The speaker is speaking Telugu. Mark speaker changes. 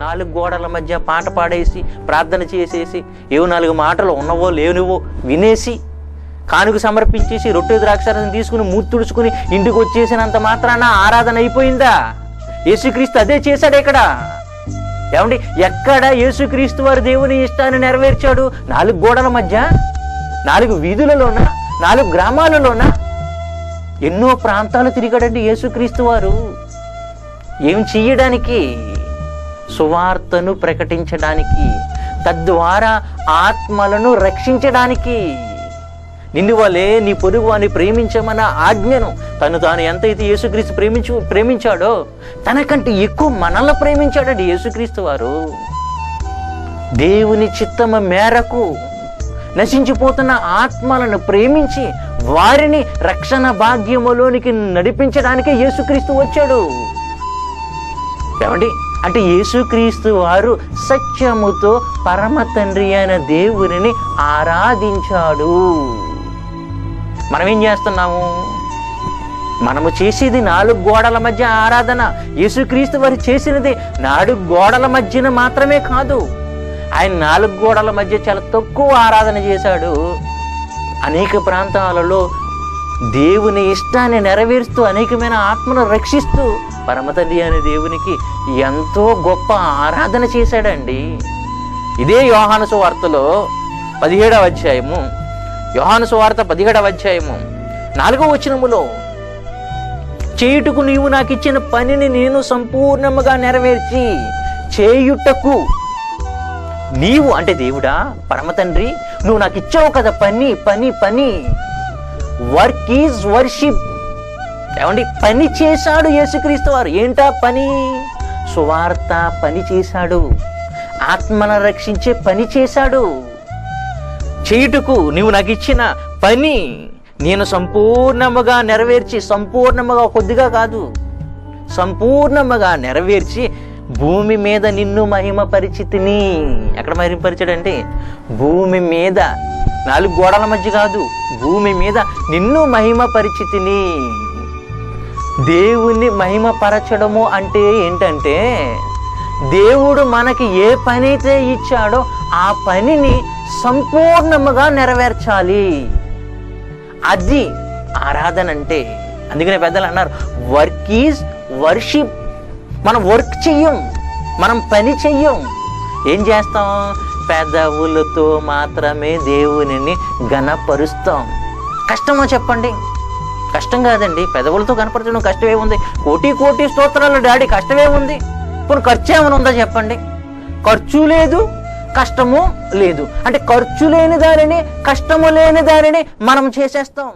Speaker 1: నాలుగు గోడల మధ్య పాట పాడేసి ప్రార్థన చేసేసి ఏవో నాలుగు మాటలు ఉన్నవో లేనివో వినేసి కానుక సమర్పించేసి రొట్టె ద్రాక్షారసం తీసుకుని మూతి ఇంటికి వచ్చేసినంత మాత్రాన ఆరాధన అయిపోయిందా? యేసుక్రీస్తు అదే చేశాడు ఇక్కడ. ఏమండి ఎక్కడ యేసుక్రీస్తు వారు దేవుని ఇష్టాన్ని నెరవేర్చాడు? నాలుగు గోడల మధ్య? నాలుగు వీధులలోన? నాలుగు గ్రామాలలోన? ఎన్నో ప్రాంతాలు తిరిగాడండి యేసుక్రీస్తు వారు. ఏం చెయ్యడానికి? సువార్తను ప్రకటించడానికి తద్వారా ఆత్మలను రక్షించడానికి. నిన్ను వలే నీ పొరుగు వాని ప్రేమించమన్న ఆజ్ఞను తను తాను ఎంతైతే యేసుక్రీస్తు ప్రేమించు ప్రేమించాడో తనకంటే ఎక్కువ మనల్ని ప్రేమించాడండి యేసుక్రీస్తు వారు. దేవుని చిత్తమ మేరకు నశించిపోతున్న ఆత్మలను ప్రేమించి వారిని రక్షణ భాగ్యములోనికి నడిపించడానికే యేసుక్రీస్తు వచ్చాడు. ఏమండి? అంటే యేసుక్రీస్తు వారు సత్యముతో పరమ తండ్రి అయిన దేవునిని ఆరాధించాడు. మనం ఏం చేస్తున్నాము? మనము చేసేది నాలుగు గోడల మధ్య ఆరాధన. యేసుక్రీస్తు వారు చేసినది నాలుగు గోడల మధ్యన మాత్రమే కాదు. ఆయన నాలుగు గోడల మధ్య చాలా తక్కువ ఆరాధన చేశాడు. అనేక ప్రాంతాలలో దేవుని ఇష్టాన్ని నెరవేరుస్తూ అనేకమైన ఆత్మను రక్షిస్తూ పరమతల్లి అనే దేవునికి ఎంతో గొప్ప ఆరాధన చేశాడండి. ఇదే యోహాను సువార్తలో పదిహేడవ అధ్యాయము. యోహాను సువార్త పదిహేడవ అధ్యాయము. నాలుగవ వచనములో చేయుటకు నీవు నాకు ఇచ్చిన పనిని నేను సంపూర్ణముగా నెరవేర్చి చేయుటకు నీవు అంటే దేవుడా పరమతండ్రి నువ్వు నాకు ఇచ్చావు కదా పని పని పని. వర్క్ ఈజ్ వర్షిప్ ఏమండి? పని చేశాడు యేసుక్రీస్తు వారు. ఏంటా పని? సువార్త పని చేశాడు. ఆత్మను రక్షించే పని చేశాడు. చేయుటకు నీవు నాకు ఇచ్చిన పని నేను సంపూర్ణముగా నెరవేర్చి సంపూర్ణముగా కొద్దిగా కాదు సంపూర్ణముగా నెరవేర్చి భూమి మీద నిన్ను మహిమ పరిచితిని ఎక్కడ మహిమపరిచాడంటే భూమి మీద నాలుగు గోడల మధ్య కాదు భూమి మీద నిన్ను మహిమ పరిచితిని దేవుణ్ణి మహిమపరచడము అంటే ఏంటంటే దేవుడు మనకి ఏ పని అయితే ఇచ్చాడో ఆ పనిని సంపూర్ణముగా నెరవేర్చాలి. అది ఆరాధన అంటే. అందుకనే పెద్దలు అన్నారు వర్క్ ఈజ్ వర్షిప్. మనం వర్క్ చెయ్యం మనం పని చెయ్యం. ఏం చేస్తాం? పెదవులతో మాత్రమే దేవునిని గణపరుస్తాం కష్టమో చెప్పండి. కష్టం కాదండి. పెదవులతో కనపరచడం కష్టమే ఉంది. కోటి కోటి స్తోత్రాలు డాడీ కష్టమే ఉంది. ఇప్పుడు ఖర్చు ఏమైనా ఉందా చెప్పండి? ఖర్చు లేదు కష్టము లేదు. అంటే ఖర్చు లేని దారిని కష్టము లేని దారిని మనం చేసేస్తాం.